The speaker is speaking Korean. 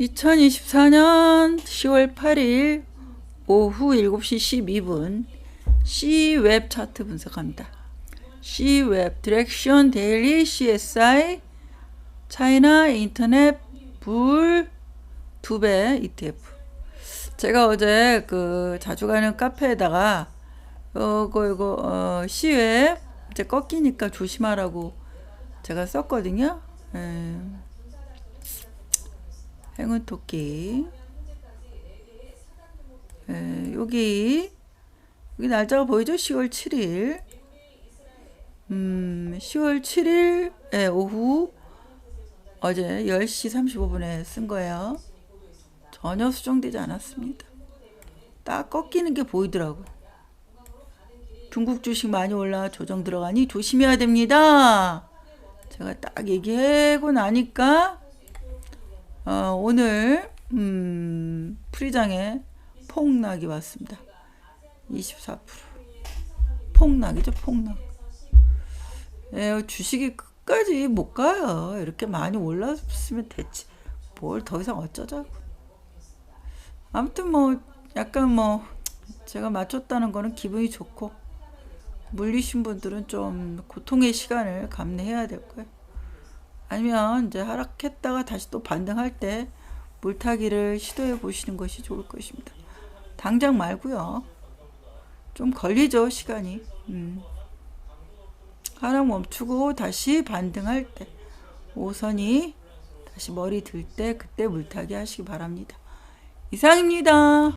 2024년 10월 8일 오후 7시 12분 C웹 차트 분석합니다. C웹 디렉션 데일리 CSI 차이나 인터넷 불두배 ETF. 제가 어제 그 자주 가는 카페에다가 이거 이거 어, C웹 이제 꺾이니까 조심하라고 제가 썼거든요. 예. 행운 토끼. 예, 여기 여기 날짜가 보이죠? 10월 7일. 음, 10월 7일 예, 오후 어제 10시 35분에 쓴 거예요. 전혀 수정되지 않았습니다. 딱 꺾이는 게 보이더라고. 중국 주식 많이 올라 조정 들어가니 조심해야 됩니다. 제가 딱 얘기하고 나니까 어, 오늘 음, 프리장에 폭락이 왔습니다. 24% 폭락이죠 폭락. 예, 주식이 끝까지 못 가요. 이렇게 많이 올랐으면 됐지. 뭘 더 이상 어쩌자고. 아무튼 뭐 약간 뭐 제가 맞췄다는 거는 기분이 좋고 물리신 분들은 좀 고통의 시간을 감내해야 될 거예요. 아니면 이제 하락했다가 다시 또 반등할 때 물타기를 시도해 보시는 것이 좋을 것입니다. 당장 말고요. 좀 걸리죠 시간이. 음. 하락 멈추고 다시 반등할 때 오선이 다시 머리 들 때 그때 물타기 하시기 바랍니다. 이상입니다.